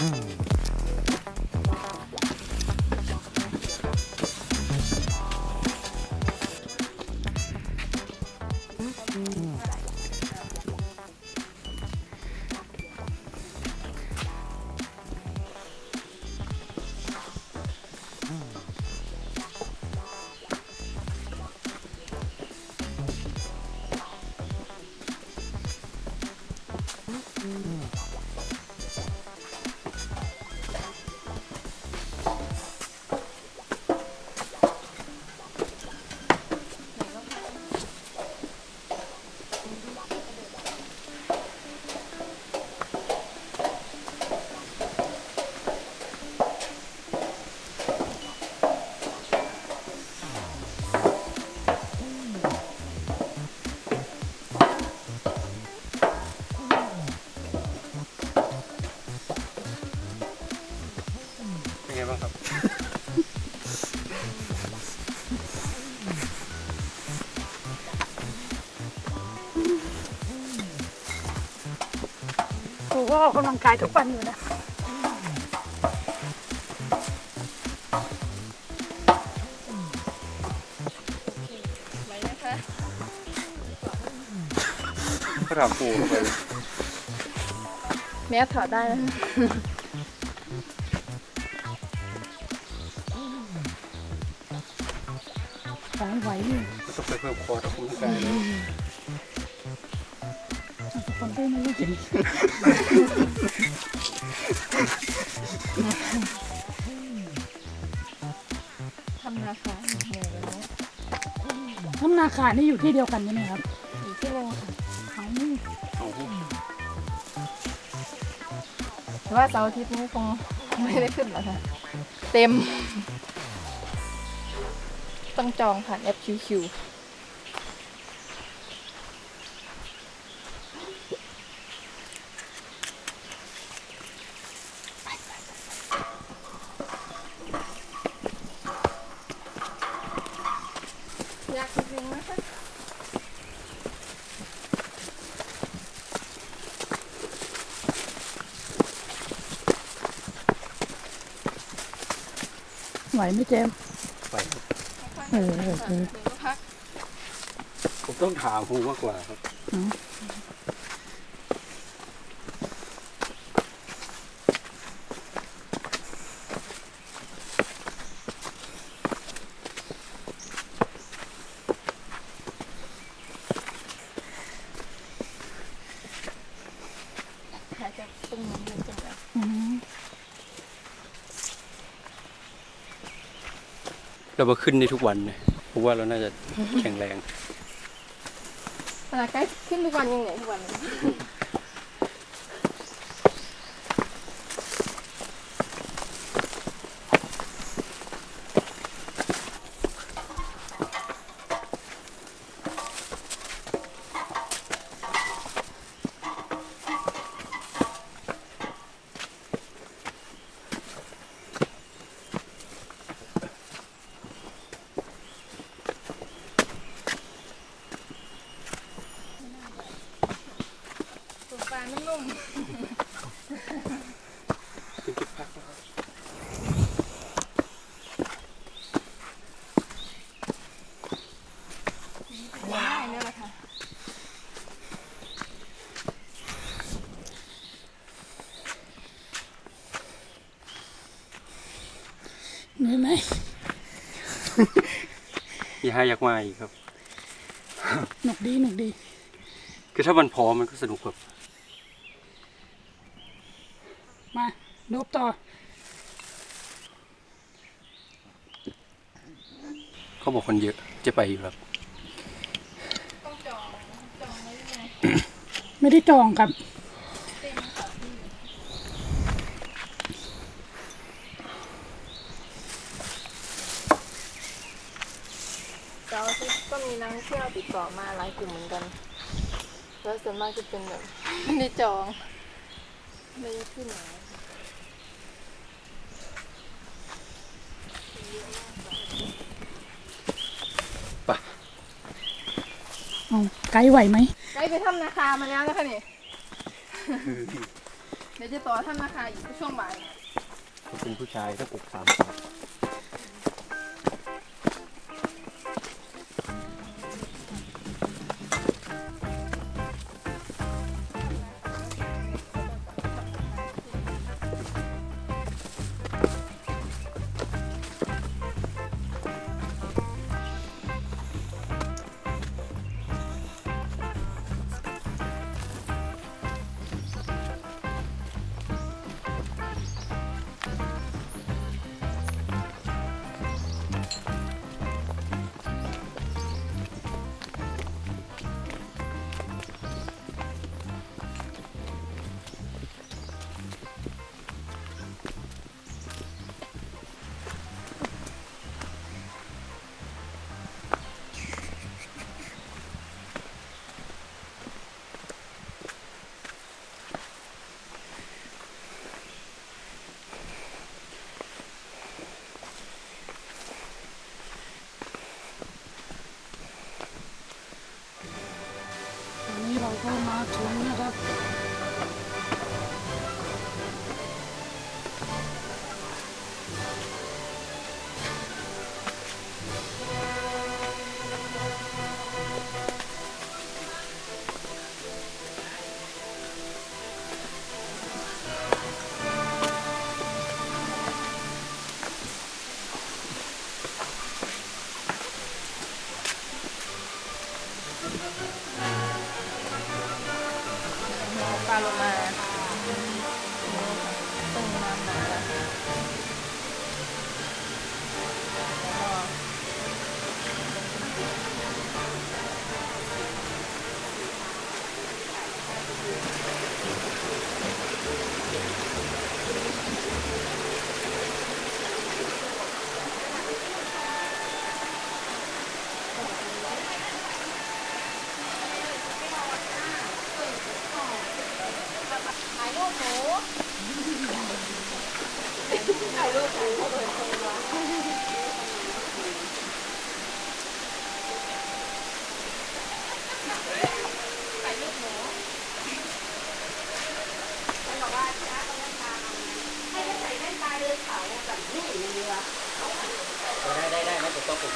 เก็ออกกำลังกายทุกวันอยู่นะก็ถามปูเข้าไปแมสถอดได้นะไหวไหวอยู่ก็ต้องไปเพิ่มคอร์ดออกกำลังกายนะ สปอนเซอร์ไม่รู้จริงทำนาคาทำนาคานี่อยู่ที่เดียวกันใช่ไหมครับอยู่ที่โรงค่ะเขาเอาหูแต่ว่าเสาร์อาทิตย์นี้คงไม่ได้ขึ้นหรอกค่ะ เต็ม ต้องจองผ่านแอป QQ อยากจริงๆนะคะ ไหวไหมเจมส์ไปครับเออเออเออเดี๋ยวก็พักผมต้องถามปูมากกว่าครับ อ เรามาขึ้นได้ทุกวันเลยเพราะว่าเราน่าจะแข็งแรง เวลาใกล้ขึ้นทุกวันยังไงทุกวันเลย ตัวปลานุ่มๆได้เนี่ยแหละค่ะ เหนื่อยไหม อยากอยากมาอีกครับ หนุกดีหนุกดี คือถ้ามันพร้อมมันก็สนุกแบบมาโดบต่อ เขาบอกคนเยอะจะไปอยู่ครับต้องจองจองไว้ยังไงไม่ได้จองครับ เสาร์อาทิตย์ก็มีนักท่องเที่ยว ติดต่อมาหลายกลุ่มเหมือนกัน แล้วส่วนมากจะเป็นแบบไม่ได้จองไม่ได้ขึ้นหนเอาไกด์ไหวไหมใกล้ไปถ้ำนาคามาแล้วนะคะนี่เดี๋ยวจะต่อถ้ำนาคาอีกช่วงบ่ายเป็นผู้ชายถ้าปลุกสามต อนนี้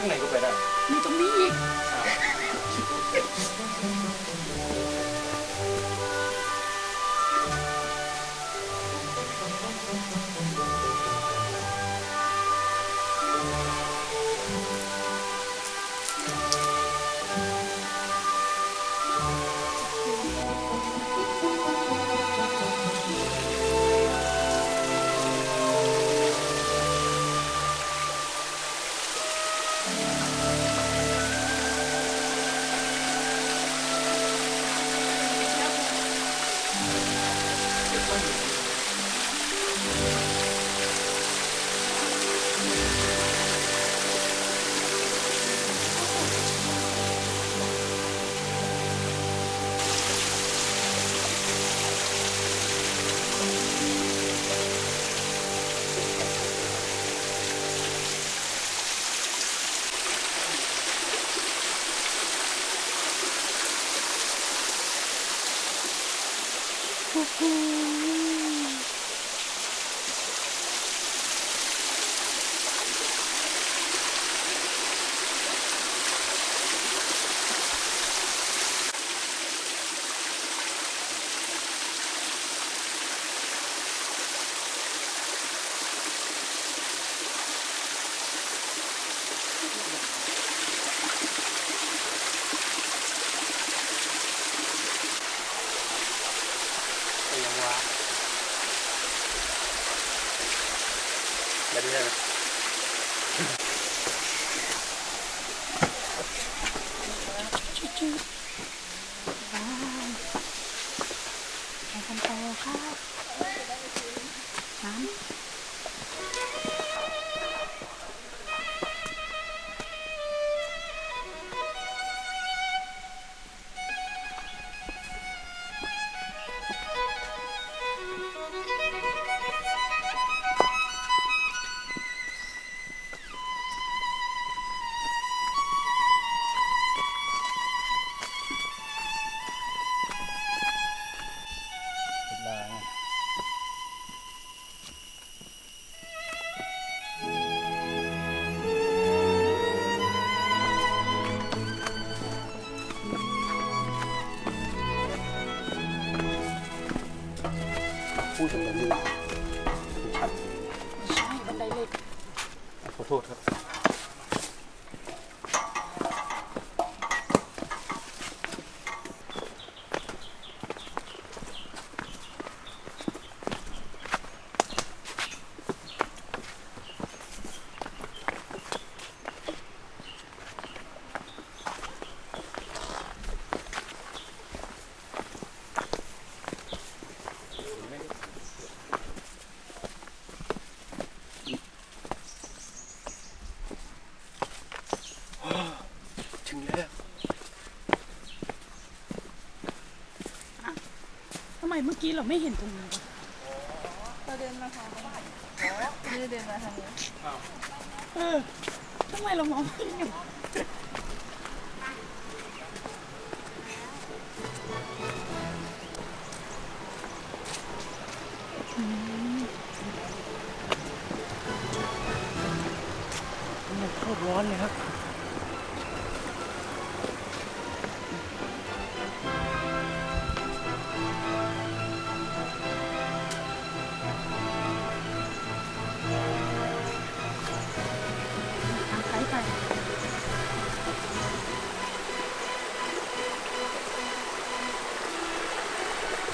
ข้างในก็ไปได้ มีตรงนี้อีก เมื่อกี้เราไม่เห็นตรงนี้วะเราเดินมาทางนี้นี่เดินมาทางนี้เออทำไมเรามองไม่เห็นมันโคตรร้อนเลยครับ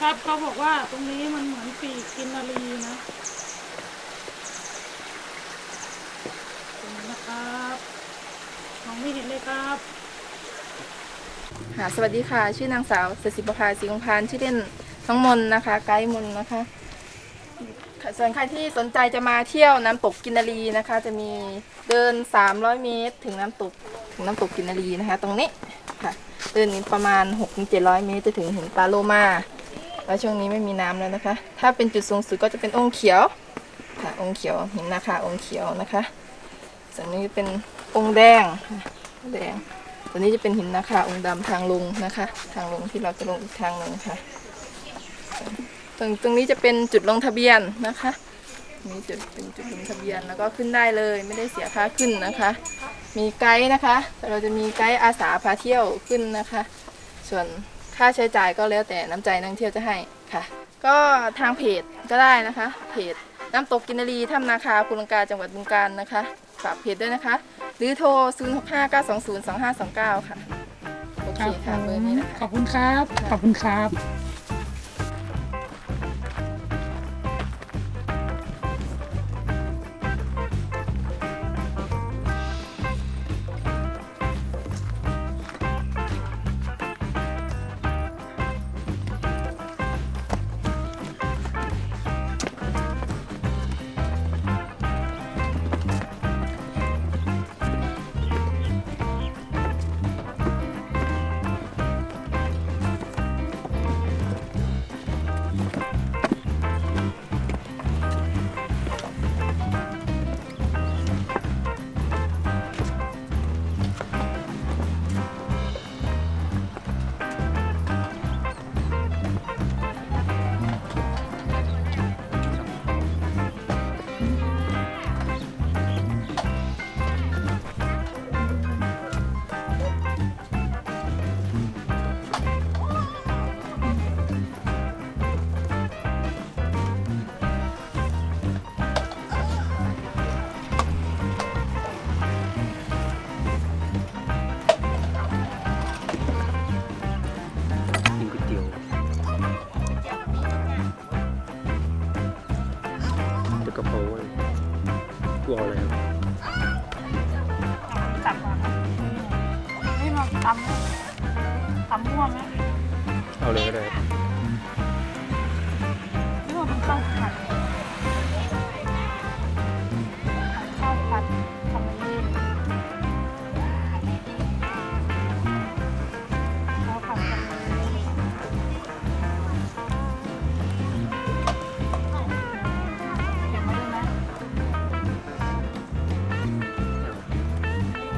นะครับเขาบอกว่าตรงนี้มันเหมือนปีกกินนารีนะตรงนี้นะครับมองไม่เห็นเลยครับค่ะสวัสดีค่ะ ชื่อนางสาวสศิประภาศรีองพานชื่อเล่นน้องมนนะคะ ไกด์มนนะคะค่ะส่วนใครที่สนใจจะมาเที่ยวน้ำตกกินนารีนะคะ จะมีเดิน 300 เมตร ถึงน้ำตกถึงน้ำตกกินนารีนะคะ ตรงนี้ค่ะเดินประมาณ6-700 เมตร จะถึงเห็นปลาโลมา แล้วช่วงนี้ไม่มีน้ำแล้วนะคะ ถ้าเป็นจุดสูงสุดก็จะเป็นองค์เขียวค่ะองค์เขียวหินนาคาองค์เขียวนะคะส่วนนี้เป็นองค์แดงแดงตัวนี้จะเป็นหินนาคาองค์ดำทางลงนะคะ ทางลงที่เราจะลงอีกทางหนึ่งค่ะตรงตรงนี้จะเป็นจุดลงทะเบียนนะคะนี่จุดเป็นจุดลงทะเบียนแล้วก็ขึ้นได้เลยไม่ได้เสียค่าขึ้นนะคะ มีไกด์นะคะ เราจะมีไกด์อาสาพาเที่ยวขึ้นนะคะ ส่วน ค่าใช้จ่ายก็แล้วแต่น้ำใจนักท่องเที่ยวจะให้ค่ะ ก็ทางเพจก็ได้นะคะ เพจน้ำตกกินนารีถ้ำนาคาภูลังกาจังหวัดบึงกาฬนะคะฝากเพจด้วยนะคะ หรือโทร 0 6 5 9 2 0 2 5 2 9 ค่ะ โอเคค่ะเบอร์นี้นะคะ ขอบคุณครับ ขอบคุณครับ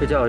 ก็จะเอ